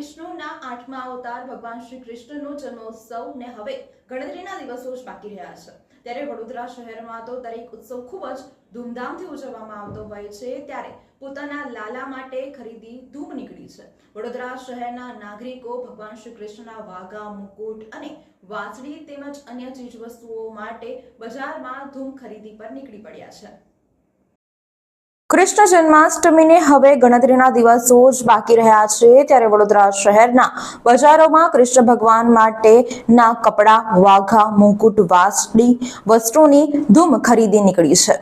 વિષ્ણુના આઠમા અવતાર ભગવાન શ્રી કૃષ્ણનો જન્મોત્સવ ને હવે ગણતરીના દિવસો જ બાકી રહ્યા છે. ત્યારે વડોદરા શહેરમાં તો દરેક ઉત્સવ ખૂબ જ ધૂમધામથી ઉજવવામાં આવતો હોય છે. ત્યારે પોતાના લાલા માટે ખરીદી ધૂમ નીકળી છે. વડોદરા શહેરના નાગરિકો ભગવાન શ્રી કૃષ્ણના વાઘા, મુકુટ અને વાંસળી તેમજ અન્ય ચીજવસ્તુઓ માટે બજારમાં ધૂમ ખરીદી પર નીકળી પડ્યા છે. કૃષ્ણ જન્માષ્ટમીને હવે ગણતરીના દિવસો જ બાકી રહ્યા છે. ત્યારે વડોદરા શહેરના બજારોમાં કૃષ્ણ ભગવાન માટે ના કપડા, વાઘા, મુકુટ વાસડી વસ્ત્રોની ધૂમ ખરીદી નીકળી છે.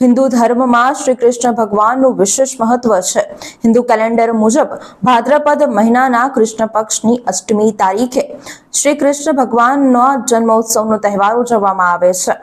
હિન્દુ ધર્મમાં શ્રી કૃષ્ણ ભગવાનનું વિશેષ મહત્વ છે. હિન્દુ કેલેન્ડર મુજબ ભાદ્રપદ મહિનાના કૃષ્ણ પક્ષની અષ્ટમી તારીખે શ્રી કૃષ્ણ ભગવાનનો જન્મોત્સવનો તહેવાર ઉજવવામાં આવે છે.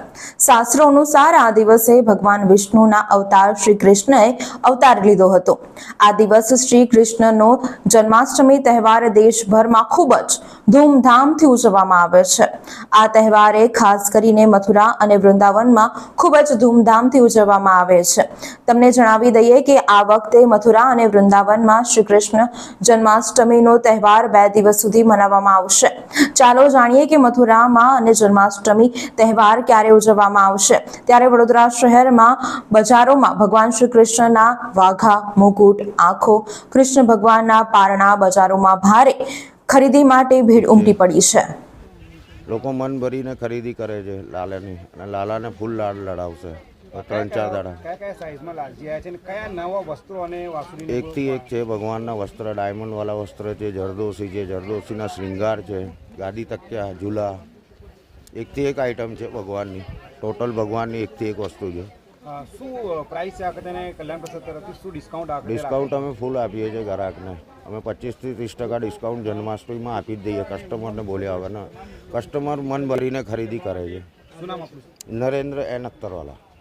શાસ્ત્રો અનુસાર આ દિવસે ભગવાન વિષ્ણુના અવતાર શ્રી કૃષ્ણએ અવતાર લીધો હતો. આ દિવસ શ્રી કૃષ્ણનો જન્માષ્ટમી તહેવાર દેશભરમાં ખૂબ જ ધૂમધામથી ઉજવવામાં આવે છે. આ તહેવારે ખાસ કરીને મથુરા અને વૃંદાવનમાં ખૂબ જ ધૂમધામથી ઉજવવામાં આવે છે. તમને જણાવી દઈએ કે આ વખતે મથુરા અને વૃંદાવનમાં શ્રી કૃષ્ણ જન્માષ્ટમીનો તહેવાર બે દિવસ સુધી મનાવવામાં આવશે. ચાલો જાણીએ કે મથુરામાં અને જન્માષ્ટમી તહેવાર ક્યારે ઉજવવામાં આવશે. ત્યારે વડોદરા શહેરમાં બજારોમાં ભગવાન શ્રી કૃષ્ણના વાઘા, મુકુટ, આંખો, કૃષ્ણ ભગવાનના પારણા બજારોમાં ભારે ખરીદી માટે ભીડ ઉમટી પડી છે. લોકો મન ભરીને ખરીદી કરે છે લાલાની અને લાલાને ફૂલ લાડ લડાવશે. ત્રણ ચાર દાડા. કયા કયા સાઇઝમાં લાલજી આવ્યા છે અને કયા નવા વસ્ત્રો અને વાસુરીની એકથી એક છે ભગવાનના વસ્ત્ર ડાયમંડવાળા વસ્ત્ર છે જરદોશી છે જરદોશીના શ્રીંગાર છે ગાદી તકિયા ઝૂલા. એકથી એક આઈટમ છે ભગવાનની. ટોટલ ભગવાનની એકથી એક વસ્તુ છે. શું પ્રાઇસ છે આ વખતે કલ્યાણ પ્રસાદ તરફથી શું ડિસ્કાઉન્ટ અમે ફૂલ આપીએ છીએ ગ્રાહકને. અમે પચીસથી ત્રીસ ટકા ડિસ્કાઉન્ટ જન્માષ્ટમીમાં આપી જ દઈએ. કસ્ટમરને બોલ્યા વગર કસ્ટમર મન ભરીને ખરીદી કરે છે. નરેન્દ્ર એન અખ્તરવાલા.